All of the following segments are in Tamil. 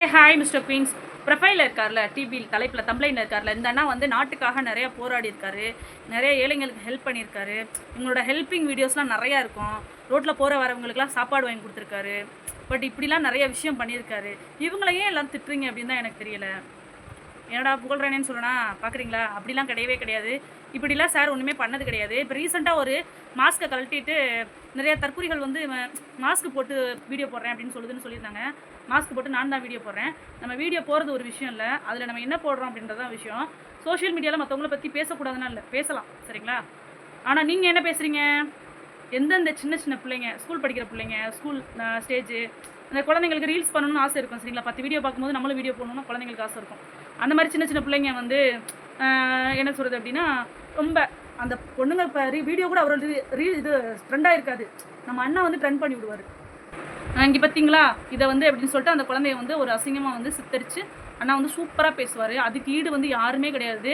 ஹாய் மிஸ்டர் குயின்ஸ் ப்ரொஃபைலில் இருக்கார்ல டிபியில் தலைப்பில் தம்ப்ளைனில் இருக்கார்ல இந்த அண்ணா வந்து நாட்டுக்காக நிறைய போராடி இருக்காரு நிறைய ஏழைங்களுக்கு ஹெல்ப் பண்ணியிருக்காரு. இவங்களோட ஹெல்ப்பிங் வீடியோஸ்லாம் நிறையா இருக்கும். ரோட்டில் போகிற வரவங்களுக்குலாம் சாப்பாடு வாங்கி கொடுத்துருக்காரு. பட் இப்படிலாம் நிறைய விஷயம் பண்ணியிருக்காரு. இவங்களையே எல்லாம் திட்டுறீங்க அப்படின்னு தான் எனக்கு தெரியல. என்னடா புகழ்றேனேன்னு சொல்லணா பார்க்குறீங்களா அப்படிலாம் கிடையவே கிடையாது. இப்படிலாம் சார் ஒன்றுமே பண்ணது கிடையாது. இப்போ ரீசெண்டாக ஒரு மாஸ்க்கை கழட்டிட்டு நிறைய தற்கொலைகள் வந்து மாஸ்க் போட்டு வீடியோ போடுறேன் அப்படின்னு சொல்லுதுன்னு சொல்லியிருந்தாங்க. மாஸ்க் போட்டு நான் தான் வீடியோ போடுறேன். நம்ம வீடியோ போகிறது ஒரு விஷயம் இல்லை. அதில் நம்ம என்ன போடுறோம் அப்படின்றது தான் விஷயம். சோஷியல் மீடியாவில் மற்றவங்கள பற்றி பேசக்கூடாதுன்னா இல்லை. பேசலாம். சரிங்களா? ஆனால் நீங்கள் என்ன பேசுகிறீங்க எந்தெந்த சின்ன சின்ன பிள்ளைங்க ஸ்கூல் படிக்கிற பிள்ளைங்க ஸ்கூல் ஸ்டேஜு அந்த குழந்தைங்களுக்கு ரீல்ஸ் பண்ணணும்னு ஆசை இருக்கும் சரிங்களா? பத்து வீடியோ பார்க்கும்போது நம்மளும் வீடியோ போடணும்னா குழந்தைங்களுக்கு ஆசை இருக்கும். அந்த மாதிரி சின்ன சின்ன பிள்ளைங்க வந்து என்ன சொல்கிறது அப்படின்னா ரொம்ப அந்த பொண்ணுங்க இப்போ ரீ வீடியோ கூட அவரோட ரீ இது ட்ரெண்டாக இருக்காது நம்ம அண்ணா வந்து ட்ரெண்ட் பண்ணி விடுவார். இங்கே பார்த்தீங்களா இதை வந்து அப்படின்னு சொல்லிட்டு அந்த குழந்தைய வந்து ஒரு அசிங்கமாக வந்து சித்தரித்து அண்ணா வந்து சூப்பராக பேசுவார். அதுக்கு ஈடு வந்து யாருமே கிடையாது.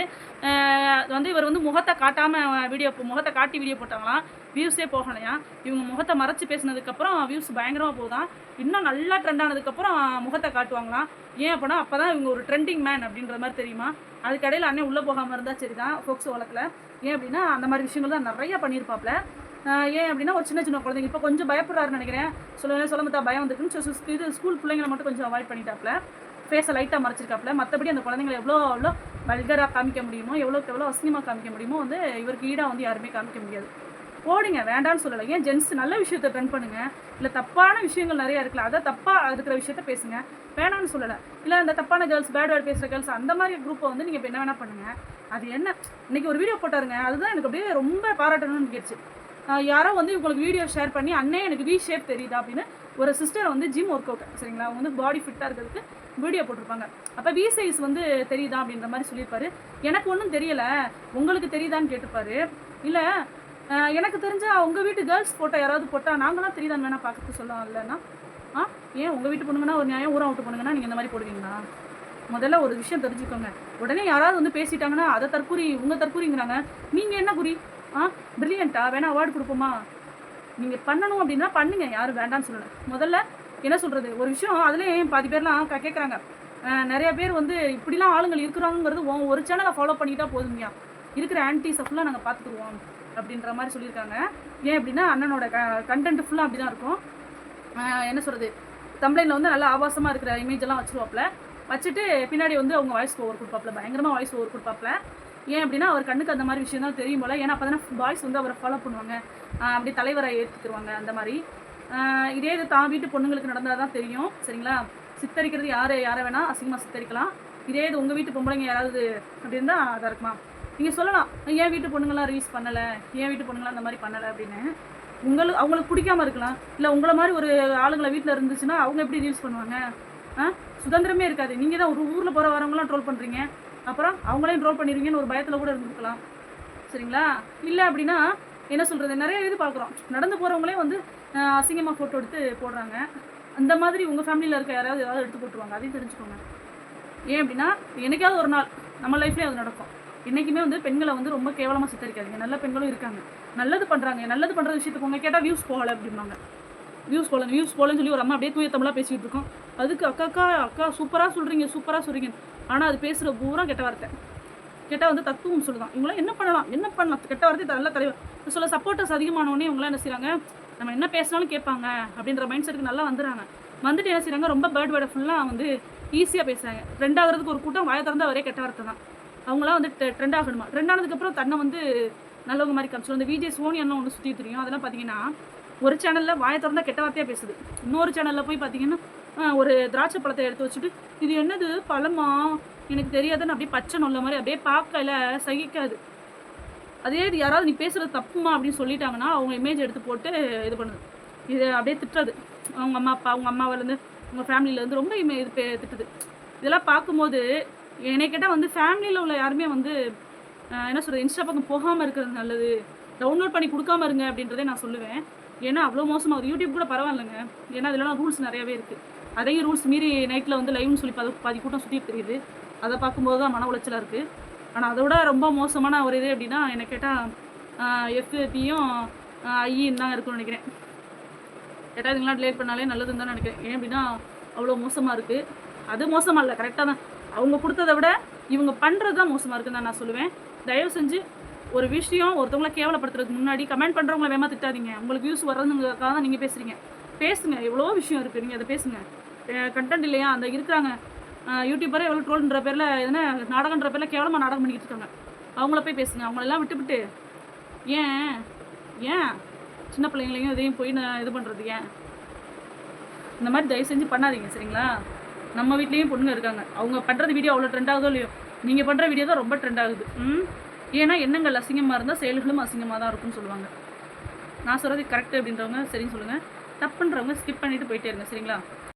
அது வந்து இவர் வந்து முகத்தை காட்டாமல் வீடியோ முகத்தை காட்டி வீடியோ போட்டாங்களாம். வியூஸே போகலையா? இவங்க முகத்தை மறைச்சி பேசினதுக்கப்புறம் வியூஸ் பயங்கரமாக போகுதான் இன்னும் நல்லா ட்ரெண்ட் ஆனதுக்கப்புறம் முகத்தை காட்டுவாங்களாம். ஏன் அப்படின்னா அப்போ தான் இவங்க ஒரு ட்ரெண்டிங் மேன் அப்படின்ற மாதிரி தெரியுமா? அதுக்கடையில் அண்ணன் உள்ளே போகாமல் இருந்தால் சரி தான் ஃபோக்ஸ் வழக்கில். ஏன் அப்படின்னா அந்த மாதிரி விஷயங்கள் தான் நிறைய பண்ணியிருப்பாப்ல. ஏன் அப்படின்னா ஒரு சின்ன சின்ன குழந்தைங்க. இப்போ கொஞ்சம் பயப்படுறாருன்னு நினைக்கிறேன். சொல்ல சொல்ல மத்தா பயம் வந்துருக்குன்னு இது ஸ்கூல் பிள்ளைங்களை மட்டும் கொஞ்சம் அவாய்ட் பண்ணிட்டாப்ல. ஃபேஸை லைட்டாக மறைச்சிருக்காப்ல மற்றபடி அந்த குழந்தைங்களை எவ்வளோ எவ்வளோ வல்கராக காமிக்க முடியுமோ எவ்வளோக்கு எவ்வளோ அசிங்கமாக காமிக்க முடியுமோ வந்து இவருக்கு ஈடாக வந்து யாருமே காமிக்க முடியாது. போடுங்க வேண்டாம்னு சொல்லலை. ஏன் ஜென்ஸ் நல்ல விஷயத்தை ட்ரெண்ட் பண்ணுங்கள் இல்லை தப்பான விஷயங்கள் நிறைய இருக்குல்ல அதை தப்பாக இருக்கிற விஷயத்த பேசுங்க. வேணாம்னு சொல்லலை. இல்லை அந்த தப்பான கேர்ள்ஸ் பேட் வேர்ட் பேசுகிற கேர்ள்ஸ் அந்த மாதிரி குரூப்பை வந்து நீங்கள் இப்போ என்ன வேணால் பண்ணுங்கள் அது என்ன? இன்றைக்கி ஒரு வீடியோ போட்டாருங்க. அதுதான் எனக்கு அப்படியே ரொம்ப பாராட்டணும்னு கேட்டுச்சு யாரோ வந்து உங்களுக்கு வீடியோ ஷேர் பண்ணி அண்ணே எனக்கு வி ஷேப் தெரியுதா அப்படின்னு ஒரு சிஸ்டர் வந்து ஜிம் ஒர்க் அவுட் சரிங்களா? அவங்க வந்து பாடி ஃபிட்டாக இருக்கிறதுக்கு வீடியோ போட்டிருப்பாங்க. அப்போ வி சைஸ் வந்து தெரியுதா அப்படின்ற மாதிரி சொல்லியிருப்பாரு. எனக்கு ஒன்றும் தெரியலை. உங்களுக்கு தெரியுதான்னு கேட்டிருப்பாரு. இல்லை எனக்கு தெரிஞ்ச உங்கள் வீட்டு கேர்ள்ஸ் ஃபோட்டோ யாராவது போட்டால் நாங்களாம் தெரியுதான்னு வேணால் பார்க்க சொல்லலாம் இல்லைன்னா ஆ ஏன் உங்கள் வீட்டு பொண்ணுங்கன்னா ஒரு நியாயம் ஊரம் விட்டு பொண்ணுங்கன்னா நீங்கள் இந்த மாதிரி போடுவீங்களா? முதல்ல ஒரு விஷயம் தெரிஞ்சுக்கோங்க. உடனே யாராவது வந்து பேசிட்டாங்கன்னா அதை தற்கூறி உங்கள் தற்கூறிங்கிறாங்க நீங்கள் என்ன குறி ஆ பிரில்லியண்ட்டா வேணா அவார்டு கொடுப்போமா? நீங்கள் பண்ணணும் அப்படின்னா பண்ணுங்க. யாரும் வேண்டாம்னு சொல்லலை. முதல்ல என்ன சொல்கிறது ஒரு விஷயம் அதுலேயும் பாதி பேர்லாம் க கேட்குறாங்க நிறைய பேர் வந்து இப்படிலாம் ஆளுங்கள் இருக்கிறாங்கிறது ஒரு சேனலை ஃபாலோ பண்ணிக்கிட்டா போதுங்கயா இருக்கிற ஆன்டிஸை ஃபுல்லாக நாங்கள் பார்த்துக்குருவோம் அப்படின்ற மாதிரி சொல்லியிருக்காங்க. ஏன் அப்படின்னா அண்ணனோட க கண்டென்ட் ஃபுல்லாக அப்படி தான் இருக்கும். என்ன சொல்கிறது தம்ப்ளைனில் வந்து நல்லா ஆபாசமாக இருக்கிற இமேஜ் எல்லாம் வச்சுருவாப்ல வச்சுட்டு பின்னாடி வந்து அவங்க வாய்ஸ் ஓவர் கொடுப்பாப்ல பயங்கரமாக வாய்ஸ் ஓவர் கொடுப்பாப்ல ஏன் அப்படின்னா அவர் கண்ணுக்கு அந்த மாதிரி விஷயம் தான் தெரியும் போல. ஏன்னா அப்போ தானே பாய்ஸ் வந்து அவரை ஃபாலோ பண்ணுவாங்க. அப்படி தலைவரை ஏற்றுக்குருவாங்க அந்த மாதிரி. இதே இது தான் வீட்டு பொண்ணுங்களுக்கு நடந்தால் தான் தெரியும். சரிங்களா? சித்தரிக்கிறது யார் யாரை வேணால் அசிங்கமாக சித்தரிக்கலாம். இதே இது உங்கள் வீட்டு பொம்பளைங்க யாராவது அப்படி இருந்தால் அதாக இருக்குமா? நீங்கள் சொல்லலாம். ஏன் வீட்டு பொண்ணுங்களாம் ரிலீஸ் பண்ணலை? ஏன் வீட்டு பொண்ணுங்களாம் அந்த மாதிரி பண்ணலை அப்படின்னு. உங்களுக்கு அவங்களுக்கு பிடிக்காம இருக்கலாம். இல்லை உங்களை மாதிரி ஒரு ஆளுங்களை வீட்டில் இருந்துச்சுன்னா அவங்க எப்படி ரீல்ஸ் பண்ணுவாங்க? ஆ சுதந்திரமே இருக்காது. நீங்கள் தான் ஒரு ஊரில் போகிற வரவங்களாம் ட்ரோல் பண்ணுறீங்க அப்புறம் அவங்களே ட்ரோல் பண்ணிடுவீங்கன்னு ஒரு பயத்தில் கூட இருந்துருக்கலாம். சரிங்களா? இல்லை அப்படின்னா என்ன சொல்கிறது நிறைய இது பார்க்குறோம். நடந்து போகிறவங்களே வந்து அசிங்கமாக ஃபோட்டோ எடுத்து போடுறாங்க. அந்த மாதிரி உங்கள் ஃபேமிலியில் இருக்க யாராவது ஏதாவது எடுத்து போட்டுருவாங்க. அதையும் தெரிஞ்சுக்கோங்க. ஏன் அப்படின்னா என்னைக்காவது ஒரு நாள் நம்ம லைஃப்லேயே அது நடக்கும். என்றைக்குமே வந்து பெண்களை வந்து ரொம்ப கேவலமாக சித்தரிக்காதீங்க. நல்ல பெண்களும் இருக்காங்க. நல்லது பண்ணுறாங்க நல்லது பண்ணுற விஷயத்துக்கு உங்கள் கேட்டால் வியூஸ் போகலை அப்படிம்பாங்க. வியூஸ் போல வியூஸ் போகலன்னு சொல்லி ஒரு அம்மா அப்படியே தூய தமிழாக பேசிகிட்டு இருக்கோம். அதுக்கு அக்கா அக்கா அக்கா சூப்பராக சொல்கிறீங்க சூப்பராக சொல்கிறீங்க ஆனால் அது பேசுகிற பூரா கெட்ட வார்த்தை. கெட்ட வந்து தத்துவம் சொல்லுதான். இவங்களாம் என்ன பண்ணலாம்? என்ன பண்ணலாம்? கெட்ட வார்த்தை நல்ல தலைவர். சொல்ல சப்போர்ட்டர்ஸ் அதிகமானவொடனே இவங்களாம் என்ன செய்கிறாங்க நம்ம என்ன பேசினாலும் கேட்பாங்க அப்படின்ற மைண்ட் செட்டுக்கு நல்லா வந்துடுறாங்க. வந்துட்டு என்ன செய்கிறாங்க ரொம்ப பேர்ட் வேர்டை ஃபுல்லாக வந்து ஈஸியாக பேசுகிறாங்க ட்ரெண்ட் ஆகிறதுக்கு ஒரு கூட்டம் வாய திறந்த ஒரே கெட்ட வார்த்தை தான். அவங்களாம் வந்து ட்ரெண்ட் ஆகணுமா? ட்ரெண்ட் ஆனதுக்கப்புறம் தன்னை வந்து நல்லவங்க மாதிரி காமிச்சிடும் இந்த விஜய் சோனி அண்ணன் ஒன்று சுற்றி தெரியும். அதெல்லாம் பார்த்தீங்கன்னா ஒரு சேனலில் வாயை திறந்தா கெட்ட வார்த்தையாக பேசுது. இன்னொரு சேனலில் போய் பார்த்தீங்கன்னா ஒரு திராட்சை பழத்தை எடுத்து வச்சுட்டு இது என்னது? பழமா? எனக்கு தெரியாதுன்னு அப்படியே பச்சை நொல்ல மாதிரி அப்படியே பார்க்கல சகிக்காது. அதே இது யாராவது நீ பேசுகிறது தப்புமா அப்படின்னு சொல்லிட்டாங்கன்னா அவங்க இமேஜ் எடுத்து போட்டு இது பண்ணுது. இது அப்படியே திட்டுறது. அவங்க அம்மா அப்பா அவங்க அம்மாவிலேருந்து உங்கள் ஃபேமிலியிலேருந்து ரொம்ப இமே இது பே- திட்டுது. இதெல்லாம் பார்க்கும்போது என்னை கேட்டால் வந்து ஃபேமிலியில் உள்ள யாருமே வந்து என்ன சொல்கிறது இன்ஸ்டா பக்கம் போகாமல் இருக்கிறது நல்லது. டவுன்லோட் பண்ணி கொடுக்காம இருங்க அப்படின்றதே நான் சொல்லுவேன். ஏன்னா அவ்வளோ மோசமாக யூடியூப் கூட பரவாயில்லைங்க. ஏன்னா அதெல்லாம் ரூல்ஸ் நிறையவே இருக்குது அதையும் ரூல்ஸ் மீறி நைட்டில் வந்து லைவ்னு சொல்லி பாதி பாதி கூட்டம் சுற்றி தெரியுது. அதை பார்க்கும்போது தான் மன உளைச்சலாக இருக்குது ஆனால் அதை விட ரொம்ப மோசமான ஒரு இது அப்படின்னா என்னை கேட்டால் எஃப்எபியும் ஐயும் தான் இருக்கும்னு நினைக்கிறேன். கேட்டால் இதுங்களாம் டிலேட் பண்ணாலே நல்லதுன்னு தான் நினைக்கிறேன். ஏன் அப்படின்னா அவ்வளோ மோசமாக இருக்குது அது மோசமாக இல்லை கரெக்டாக தான். அவங்க கொடுத்ததை விட இவங்க பண்ணுறது தான் மோசமாக இருக்குன்னு தான் நான் சொல்லுவேன். தயவு செஞ்சு ஒரு விஷயம் ஒருத்தவங்கள கேவலப்படுத்துறதுக்கு முன்னாடி கமெண்ட் பண்ணுறவங்கள வேமா திட்டாதீங்க உங்களுக்கு யூஸ் வர்றதுங்கிறதுக்காக தான் நீங்கள் பேசுகிறீங்க பேசுங்க எவ்வளோ விஷயம் இருக்குது நீங்கள் அதை பேசுங்க. கண்டென்ட் இல்லையா? அந்த இருக்கிறாங்க. யூடியூபரே எவ்வளோ ட்ரோல்ன்ற பேரில் என்ன நாடகன்ற பேரில் கேவலமாக நாடகம் பண்ணிக்கிட்டு இருக்காங்க. அவங்கள போய் பேசுங்க. அவங்களெல்லாம் விட்டுவிட்டு ஏன்? ஏன்? சின்ன பிள்ளைங்களையும் இதையும் போய் நான் இது பண்ணுறது ஏன்? இந்த மாதிரி தயவு செஞ்சு பண்ணாதீங்க சரிங்களா? நம்ம வீட்லேயும் பொண்ணுங்க இருக்காங்க. அவங்க பண்ணுறது வீடியோ அவ்வளோ ட்ரெண்ட் ஆகுதோ இல்லையோ? நீங்கள் பண்ணுற வீடியோ தான் ரொம்ப ட்ரெண்ட் ஆகுது. ம்? ஏன்னா எண்ணங்கள் அசிங்கமாக இருந்தால் செயல்களும் அசிங்கமாக தான் இருக்கும்னு சொல்லுவாங்க. நான் சொல்கிறது கரெக்ட் அப்படின்றவங்க சரின்னு சொல்லுங்கள் தப்புன்றவங்க ஸ்கிப் பண்ணிவிட்டு போயிட்டே இருங்க சரிங்களா?